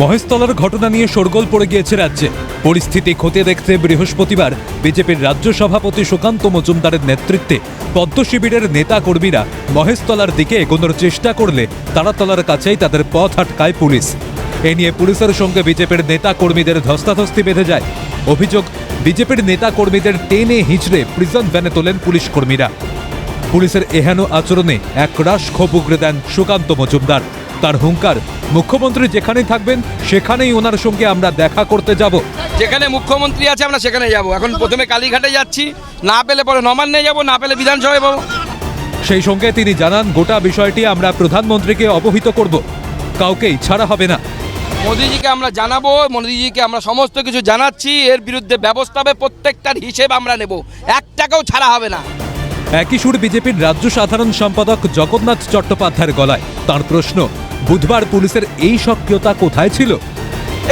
মহেশতলার ঘটনা নিয়ে শোরগোল পড়ে গিয়েছে রাজ্যে। পরিস্থিতি খতিয়ে দেখতে বৃহস্পতিবার বিজেপির রাজ্য সভাপতি সুকান্ত মজুমদারের নেতৃত্বে পদ্ম শিবিরের নেতা কর্মীরা মহেশতলার দিকে এগোনোর চেষ্টা করলে তারাতলার কাছেই তাদের পথ আটকায় পুলিশ। এ নিয়ে পুলিশের সঙ্গে বিজেপির নেতা কর্মীদের ধস্তাধস্তি বেঁধে যায়। অভিযোগ, বিজেপির নেতা কর্মীদের টেনে হিঁচড়ে প্রিজন ভ্যানে তোলেন পুলিশ কর্মীরা। পুলিশের এহেন আচরণে এক রাশ ক্ষোভ উগড়ে দেন সুকান্ত মজুমদার। তার হুঙ্কার। মুখ্যমন্ত্রী যেখানেই থাকবেন সেখানেই ওনার সঙ্গে আমরা দেখা করতে যাব। যেখানে মুখ্যমন্ত্রী আছে আমরা সেখানে যাব। এখন প্রথমে কালীঘাটে যাচ্ছি। না পেলে পরে নবান্নে যাব না পেলে বিধানসভায় পাবো সেই সঙ্গে তিনি জানান গোটা বিষয়টি আমরা প্রধানমন্ত্রীকে অবহিত করব। কাউকেই ছাড়া হবে না। মোদিজিকে আমরা জানাব মোদিজিকে আমরা সমস্ত কিছু জানাচ্ছি। এর বিরুদ্ধে ব্যবস্থা হবে প্রত্যেকটার হিসেব আমরা নেব। এক টাকাও ছাড়া হবে না। একই সুর বিজেপির রাজ্য সাধারণ সম্পাদক জগন্নাথ চট্টোপাধ্যায়ের গলায়। তার প্রশ্ন বুধবার পুলিশের এই সক্রিয়তা কোথায় ছিল?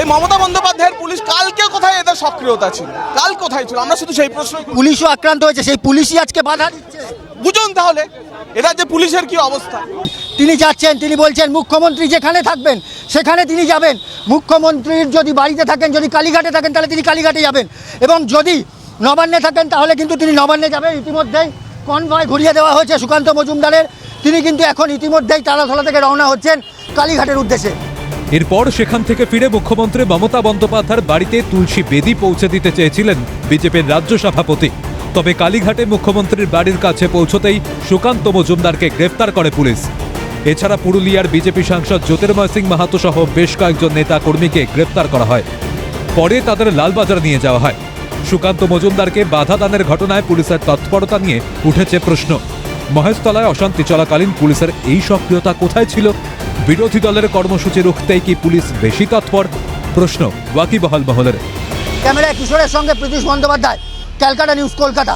এই মমতা বন্দ্যোপাধ্যায়ের পুলিশ কালকে কোথায় এদের সক্রিয়তা ছিল? কাল কোথায় ছিল? আমরা শুধু সেই প্রশ্ন পুলিশও আক্রান্ত হয়েছে সেই পুলিশই আজকে বাধা দিচ্ছে। বুঝুন তাহলে এটা যে পুলিশের কি অবস্থা? তিনি যাচ্ছেন তিনি বলছেন মুখ্যমন্ত্রী যেখানে থাকবেন সেখানে তিনি যাবেন। মুখ্যমন্ত্রীর যদি বাড়িতে থাকেন যদি কালীঘাটে থাকেন তাহলে তিনি কালীঘাটে যাবেন। এবং যদি নবান্নে থাকেন তাহলে কিন্তু তিনি নবান্নে যাবেন ইতিমধ্যেই। কনভয় ঘুরিয়ে দেওয়া হয়েছে সুকান্ত মজুমদারের। তিনি কিন্তু এখন ইতিমধ্যেই তালাধলা থেকে রওনা হচ্ছেন কালীঘাটের উদ্দেশ্যে। এরপর সেখান থেকে ফিরে মুখ্যমন্ত্রী মমতা বন্দ্যোপাধ্যায়ের বাড়িতে তুলসী বেদি পৌঁছে দিতে চেয়েছিলেন বিজেপির রাজ্য সভাপতি। তবে কালীঘাটে মুখ্যমন্ত্রীর বাড়ির কাছে পৌঁছতেই সুকান্ত মজুমদারকে গ্রেফতার করে পুলিশ। এছাড়া পুরুলিয়ার বিজেপি সাংসদ জ্যোতির্ময় সিং মাহাতো সহ বেশ কয়েকজন নেতা কর্মীকে গ্রেফতার করা হয়। পরে তাদের লালবাজার নিয়ে যাওয়া হয়। সুকান্ত মজুমদারকে বাধা দানের ঘটনায় পুলিশের তৎপরতা নিয়ে উঠেছে প্রশ্ন। মহেশতলায় অশান্তি চলাকালীন পুলিশের এই সক্রিয়তা কোথায় ছিল? বিরোধী দলের কর্মসূচি রুখতেই কি পুলিশ বেশি তৎপর? প্রশ্ন ওয়াকিবহাল মহলের। ক্যামেরায় কিশোরের সঙ্গে প্রীতিশ বন্দ্যোপাধ্যায়, ক্যালকাটা নিউজ, কলকাতা।